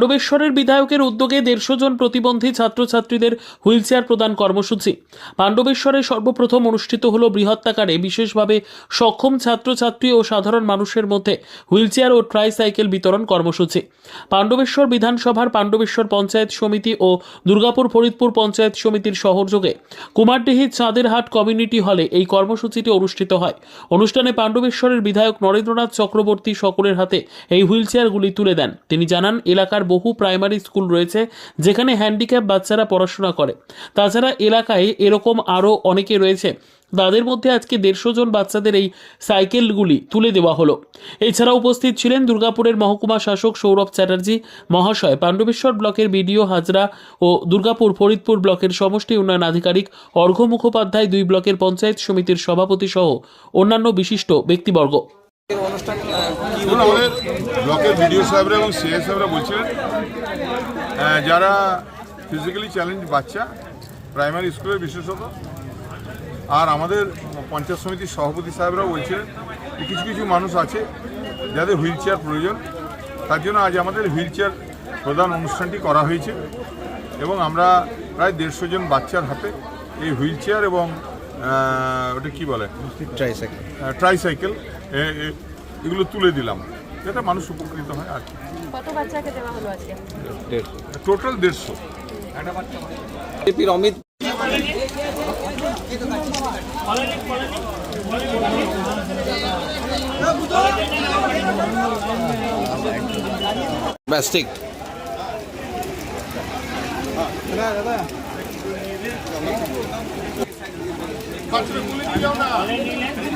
পাণ্ডবেশ্বরের বিধায়কের উদ্যোগে দেড়শো জন প্রতিবন্ধী ছাত্রছাত্রীদের হুইলচেয়ার প্রদান কর্মসূচি। পাণ্ডবেশ্বরে সর্বপ্রথম অনুষ্ঠিত হল বৃহত্তাকারে, বিশেষভাবে সক্ষম ছাত্রছাত্রী ও সাধারণ মানুষের মধ্যে হুইলচেয়ার ও ট্রাইসাইকেল বিতরণ কর্মসূচি। পাণ্ডবেশ্বর বিধানসভার পাণ্ডবেশ্বর পঞ্চায়েত সমিতি ও দুর্গাপুর ফরিদপুর পঞ্চায়েত সমিতির সহযোগে কুমারডিহি চাঁদেরহাট কমিউনিটি হলে এই কর্মসূচিটি অনুষ্ঠিত হয়। অনুষ্ঠানে পাণ্ডবেশ্বরের বিধায়ক নরেন্দ্রনাথ চক্রবর্তী সকলের হাতে এই হুইলচেয়ারগুলি তুলে দেন। তিনি জানান, এলাকার বহু প্রাইমারি স্কুল রয়েছে, যেখানে হ্যান্ডিক্যাপ বাচ্চারা পড়াশোনা করে। তাছাড়া এলাকায় এরকম আরও অনেকে রয়েছে। তাদের মধ্যে আজকে দেড়শো জন বাচ্চাদের এই সাইকেলগুলি তুলে দেওয়া হলো। এছাড়া উপস্থিত ছিলেন দুর্গাপুরের মহকুমা শাসক সৌরভ চ্যাটার্জি মহাশয়, পাণ্ডবেশ্বর ব্লকের বিডিও হাজরা ও দুর্গাপুর ফরিদপুর ব্লকের সমষ্টি উন্নয়ন আধিকারিক অর্ঘ্য মুখোপাধ্যায় দুই ব্লকের পঞ্চায়েত সমিতির সভাপতি সহ অন্যান্য বিশিষ্ট ব্যক্তিবর্গ। ধরুন আমাদের ব্লকের বিডিও সাহেবরা এবং সিএস সাহেবরা বলছিলেন যারা ফিজিক্যালি চ্যালেঞ্জ বাচ্চা প্রাইমারি স্কুলের বিশেষত আর আমাদের পঞ্চায়েত সমিতির সভাপতি সাহেবরাও বলছিলেন কিছু কিছু মানুষ আছে যাদের হুইল চেয়ার প্রয়োজন তার জন্য আজ আমাদের হুইল চেয়ার প্রদান অনুষ্ঠানটি করা হয়েছে এবং আমরা প্রায় দেড়শো জন বাচ্চার হাতে এই হুইল চেয়ার এবং ওটা কি বলে? ট্রাইসাইকেল ট্রাইসাইকেল এগুলো তুলে দিলাম। যাতে মানুষ উপকৃত হয় আর কি। কত বাচ্চাকে দেওয়া হলো আজকে? টোটাল দেড়শো। অমিত ব্যাস ঠিক।